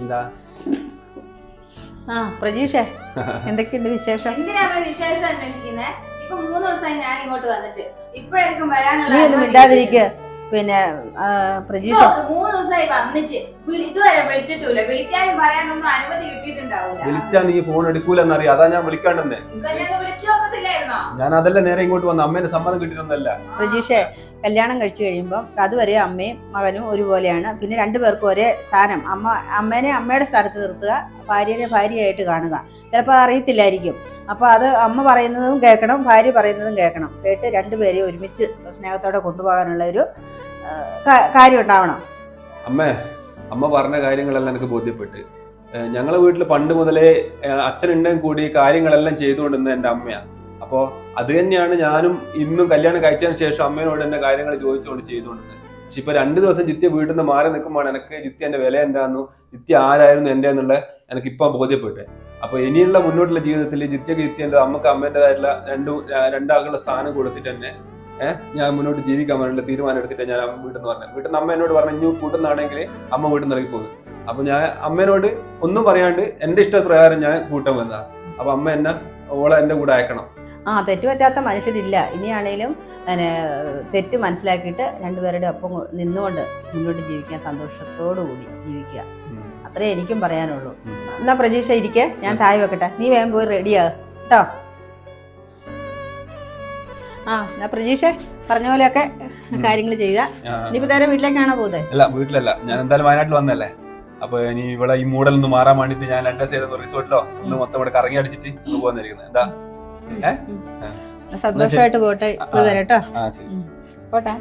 എന്താ? ആ പ്രജീഷേ എന്തൊക്കെയുണ്ട് വിശേഷം? എന്തിനാ അമ്മ വിശേഷം അന്വേഷിക്കുന്നത് ഇപ്പൊ മൂന്ന് ദിവസമായി ഞാൻ ഇങ്ങോട്ട് വന്നിട്ട്. ഇപ്പോഴായിരിക്കും വരാനുള്ള മിണ്ടാതിരിക്കുക. പിന്നെ പ്രജീഷ് പ്രജീഷ മൂന്ന് ദിവസമായി വന്നിട്ട് വിളി- ഇതുവരെ വിളിച്ചിട്ടില്ല വിളിക്കാനും പറയാനൊന്നും അനുമതി കിട്ടിയിട്ടുണ്ടാവില്ല വിളിച്ചാ നീ ഫോൺ എടുക്കൂലെന്നറിയാം. അതാ ഞാൻ വിളിക്കാണ്ടെന്നേ. ഞാൻ അതല്ല നേരെ ഇങ്ങോട്ട് വന്ന അമ്മേന്റെ സമ്മതം കിട്ടിയിട്ടൊന്നല്ല പ്രജീഷേ കല്യാണം കഴിച്ചു കഴിയുമ്പോൾ അതുവരെ അമ്മയും മകനും ഒരുപോലെയാണ്. പിന്നെ രണ്ടുപേർക്കും ഒരേ സ്ഥാനം. അമ്മ അമ്മേനെ അമ്മയുടെ സ്ഥാനത്ത് നിർത്തുക ഭാര്യനെ ഭാര്യയായിട്ട് കാണുക. ചിലപ്പോൾ അത് അറിയത്തില്ലായിരിക്കും. അപ്പോൾ അത് അമ്മ പറയുന്നതും കേൾക്കണം ഭാര്യ പറയുന്നതും കേൾക്കണം. കേട്ട് രണ്ടുപേരെയും ഒരുമിച്ച് സ്നേഹത്തോടെ കൊണ്ടുപോകാനുള്ള ഒരു കാര്യം ഉണ്ടാവണം. അമ്മേ അമ്മ പറഞ്ഞ കാര്യങ്ങളെല്ലാം എനിക്ക് ബോധ്യപ്പെട്ട്. ഞങ്ങളെ വീട്ടിൽ പണ്ട് മുതലേ അച്ഛനുണ്ടെങ്കിൽ കൂടി കാര്യങ്ങളെല്ലാം ചെയ്തുകൊണ്ടിരുന്ന എന്റെ അമ്മയാണ് അപ്പോൾ അത് തന്നെയാണ് ഞാനും ഇന്നും കല്യാണം കഴിച്ചതിന് ശേഷം അമ്മയോട് തന്നെ കാര്യങ്ങൾ ചോദിച്ചുകൊണ്ട് ചെയ്തുകൊണ്ടിരുന്നത്. പക്ഷെ ഇപ്പൊ രണ്ട് ദിവസം ജിത്യ വീട്ടിൽ നിന്ന് മാറി നിൽക്കുമ്പോൾ എനിക്ക് ജിത്യ ജിത്യന്റെ വില എന്താന്നു ജിത്യ ആരായിരുന്നു എന്റെ എന്നുള്ള എനിക്ക് ഇപ്പം ബോധ്യപ്പെട്ടെ. അപ്പൊ ഇനിയുള്ള മുന്നോട്ടുള്ള ജീവിതത്തിൽ ജിത്യക്ക് ജിത്യന്റെ അമ്മയ്ക്ക് അമ്മേന്റെതായിട്ടുള്ള രണ്ടു രണ്ടാളുടെ സ്ഥാനം കൊടുത്തിട്ട് തന്നെ ഏഹ് ഞാൻ മുന്നോട്ട് ജീവിക്കാൻ വേണ്ടി തീരുമാനം എടുത്തിട്ട് ഞാൻ അമ്മ വീട്ടിൽ നിന്ന് പറഞ്ഞു വീട്ടിൽ നിന്ന് അമ്മ എന്നോട് പറഞ്ഞു ഇനി കൂട്ടുന്നാണെങ്കിൽ അമ്മ വീട്ടിൽ നിന്ന് ഇറങ്ങി പോകും അപ്പൊ ഞാൻ അമ്മേനോട് ഒന്നും പറയാണ്ട് എന്റെ ഇഷ്ടപ്രകാരം ഞാൻ കൂട്ടം വന്നതാ. അപ്പൊ അമ്മ എന്നെ ഓളെ എന്റെ കൂടെ അയക്കണം. ആ തെറ്റുപറ്റാത്ത മനുഷ്യരില്ല. ഇനിയാണേലും തെറ്റ് മനസ്സിലാക്കിയിട്ട് രണ്ടുപേരുടെ ഒപ്പം നിന്നുകൊണ്ട് മുന്നോട്ട് ജീവിക്കാൻ സന്തോഷത്തോടു കൂടി ജീവിക്കുക. അത്രേ എനിക്കും പറയാനുള്ളൂ. എന്നാ പ്രതീക്ഷ ഇരിക്കെ. ഞാൻ ചായ വെക്കട്ടെ. നീ വേഗം പോയി റെഡിയാ കേട്ടോ? ആ എന്നാ പ്രതീക്ഷ പറഞ്ഞ പോലെയൊക്കെ കാര്യങ്ങൾ ചെയ്യുക. ഇനിയിപ്പോ നേരെ വീട്ടിലേക്കാണോ പോകുന്നത് അല്ല വീട്ടിലല്ല. ഞാൻ എന്തായാലും വയനാട്ടിൽ വന്നല്ലേ അപ്പൊ ഇനി ഇവിടെ ഈ മൂടൽ ഒന്ന് മാറാൻ വേണ്ടിട്ട് ഞാൻ രണ്ടാം സൈഡ് റിസോർട്ടിലോ ഒന്ന് മൊത്തം ഇവിടെ കറങ്ങി അടിച്ചിട്ട് ഒന്ന് പോകുന്നിരിക്കുന്നത് എന്താ. സന്തോഷമായിട്ട് പോട്ടെ. കേട്ടോ പോട്ടെ.